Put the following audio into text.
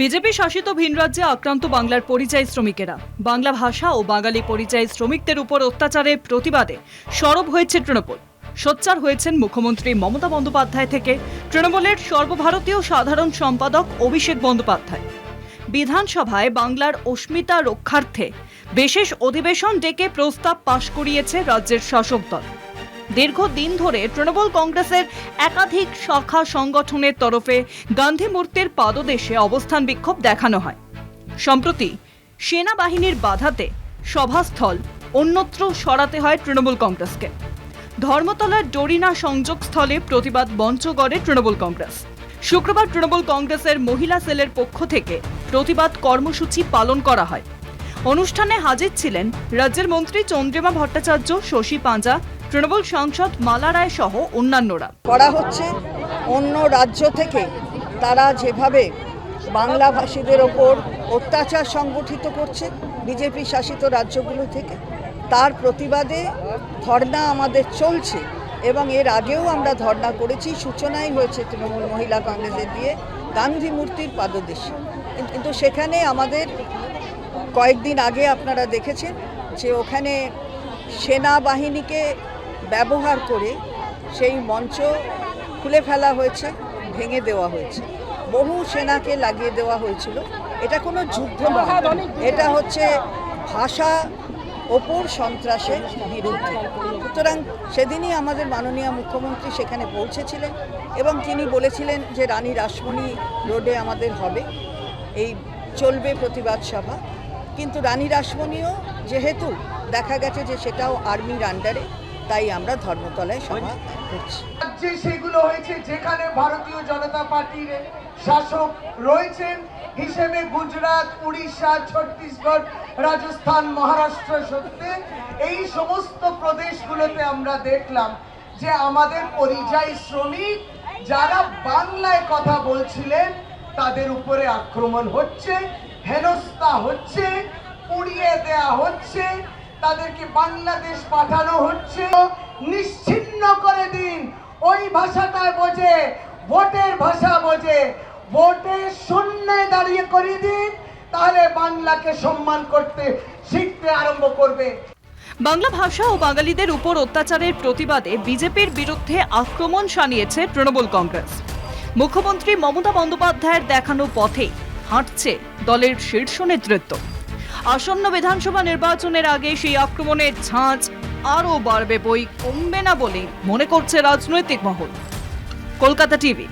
BJP শাসিত ভিন রাজ্যে আক্রান্ত বাংলার পরিযায়ী শ্রমিকেরা। বাংলা ভাষা ও বাঙালি পরিযায়ী শ্রমিকদের উপর অত্যাচারের প্রতিবাদে সরব হয়েছে তৃণমূল। সোচ্চার হয়েছেন মুখ্যমন্ত্রী মমতা বন্দ্যোপাধ্যায় থেকে। তৃণমূলের সর্বভারতীয় সাধারণ সম্পাদক অভিষেক বন্দ্যোপাধ্যায়। বিধানসভায় বাংলার অস্মিতা রক্ষার্থে বিশেষ অধিবেশন ডেকে প্রস্তাব পাশ করিয়েছে রাজ্যের শাসক দল। দীর্ঘদিন ধরে তৃণমূল কংগ্রেসের একাধিক শাখা সংগঠনের তরফে গান্ধী মূর্তির পাদদেশে অবস্থান বিক্ষোভ দেখানো হয়। সম্প্রতি সেনাবাহিনীর বাধাতে সভাস্থল অন্যত্র সরাতে হয় তৃণমূল কংগ্রেসকে। ধর্মতলার ডরিনা সংযোগস্থলে প্রতিবাদ মঞ্চ গড়ে তৃণমূল কংগ্রেস। শুক্রবার তৃণমূল কংগ্রেসের মহিলা সেলের পক্ষ থেকে প্রতিবাদ কর্মসূচি পালন করা হয়। অনুষ্ঠানে হাজির ছিলেন রাজ্যের মন্ত্রী চন্দ্রিমা ভট্টাচার্য, শশী পাঁজা তৃণমূল সাংসদ মালা রায় সহ অন্যান্যরা। করা হচ্ছে অন্য রাজ্য থেকে তারা যেভাবে বাংলাভাষীদের ওপর অত্যাচার সংগঠিত করছে বিজেপি শাসিত রাজ্যগুলো থেকে, তার প্রতিবাদে ধর্ণা আমাদের চলছে এবং এর আগেও আমরা ধর্ণা করেছি, সূচনাই হয়েছে তৃণমূল মহিলা কংগ্রেসের দিয়ে গান্ধী মূর্তির পাদদেশে। কিন্তু সেখানে আমাদের কয়েকদিন আগে আপনারা দেখেছেন যে ওখানে সেনাবাহিনীকে ব্যবহার করে সেই মঞ্চ খুলে ফেলা হয়েছে, ভেঙে দেওয়া হয়েছে। বহু সেনাকে লাগিয়ে দেওয়া হয়েছিল। এটা কোনো যুদ্ধ নয়। এটা হচ্ছে ভাষা ওপর সন্ত্রাসের বিরুদ্ধে। সুতরাং সেদিনই আমাদের মাননীয় মুখ্যমন্ত্রী সেখানে পৌঁছেছিলেন এবং তিনি বলেছিলেন যে রানী রাসমণি রোডে আমাদের হবে। এই চলবে প্রতিবাদ সভা। কিন্তু রানী রাসমণিও যেহেতু দেখা গেছে যে সেটাও আর্মির আন্ডারে তাই আমরা ধর্মতলায় সভা করছি। রাজ্যে সেগুলো হয়েছে যেখানে ভারতীয় জনতা পার্টির শাসক রয়েছেন হিসেবে গুজরাট উড়িষ্যা ছত্তিশগড় রাজস্থান মহারাষ্ট্র সত্ত্বে এই সমস্ত প্রদেশগুলোতে আমরা দেখলাম যে আমাদের পরিযায়ী শ্রমিক যারা বাংলায় কথা বলছিলেন তাদের উপরে আক্রমণ হচ্ছে হেনস্থা হচ্ছে পুড়িয়ে দেয়া হচ্ছে তাদেরকে বাংলাদেশ পাঠানো হচ্ছে। নিশ্চিন্ন করে দিন। ওই ভাষাটা বোঝে, ভোটের ভাষা বোঝে। ভোটের শূন্যে দাঁড়িয়ে করিয়ে দিন, তাহলে বাংলাকে সম্মান করতে, শিখতে আরম্ভ করবে। বাংলা ভাষা ও বাঙালিদের উপর অত্যাচারের প্রতিবাদে বিজেপির বিরুদ্ধে আক্রমণ শানিয়েছে তৃণমূল কংগ্রেস। মুখ্যমন্ত্রী মমতা বন্দ্যোপাধ্যায়ের দেখানো পথে হাঁটছে দলের শীর্ষ নেতৃত্ব। আসন্ন বিধানসভা নির্বাচনের আগে সেই আক্রমণের ঝাঁজ আরও বাড়বে বই কমবে না বলে মনে করছে রাজনৈতিক মহল। কলকাতা টিভি।